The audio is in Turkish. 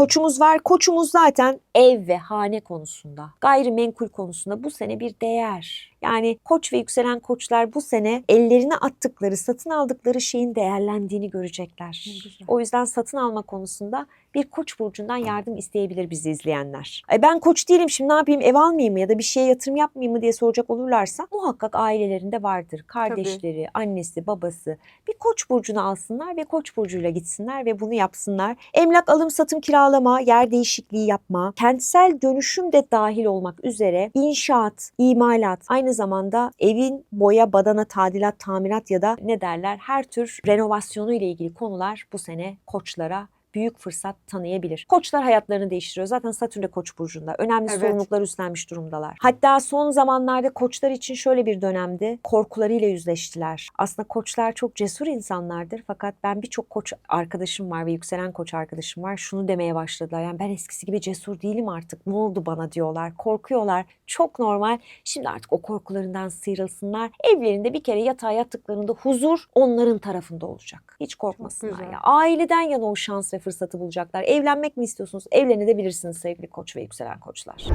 Koçumuz var. Koçumuz zaten ev ve hane konusunda, gayrimenkul konusunda bu sene bir değer. Yani koç ve yükselen koçlar bu sene ellerine attıkları, satın aldıkları şeyin değerlendiğini görecekler. Güzel. O yüzden satın alma konusunda bir koç burcundan yardım isteyebilir bizi izleyenler. E ben koç değilim şimdi ne yapayım ev almayayım mı ya da bir şeye yatırım yapmayayım mı diye soracak olurlarsa muhakkak ailelerinde vardır. Kardeşleri, annesi, babası bir koç burcunu alsınlar ve koç burcuyla gitsinler ve bunu yapsınlar. Emlak alım satım kiralama, yer değişikliği yapma, kentsel dönüşüm de dahil olmak üzere inşaat, imalat, aynı zamanda evin boya, badana, tadilat, tamirat ya da ne derler her tür renovasyonu ile ilgili konular bu sene koçlara büyük fırsat tanıyabilir. Koçlar hayatlarını değiştiriyor. Zaten Satürn de Koç burcunda. Önemli Evet. sorumluluklar üstlenmiş durumdalar. Hatta son zamanlarda koçlar için şöyle bir dönemdi. Korkularıyla yüzleştiler. Aslında koçlar çok cesur insanlardır fakat ben birçok koç arkadaşım var ve yükselen koç arkadaşım var. Şunu demeye başladılar. Yani ben eskisi gibi cesur değilim artık. Ne oldu bana diyorlar. Korkuyorlar. Çok normal. Şimdi artık o korkularından sıyrılsınlar. Evlerinde bir kere yatağa yattıklarında huzur onların tarafında olacak. Hiç korkmasınlar ya. Aileden yana o şans ve fırsatı bulacaklar. Evlenmek mi istiyorsunuz? Evlenebilirsiniz sevgili koç ve yükselen koçlar.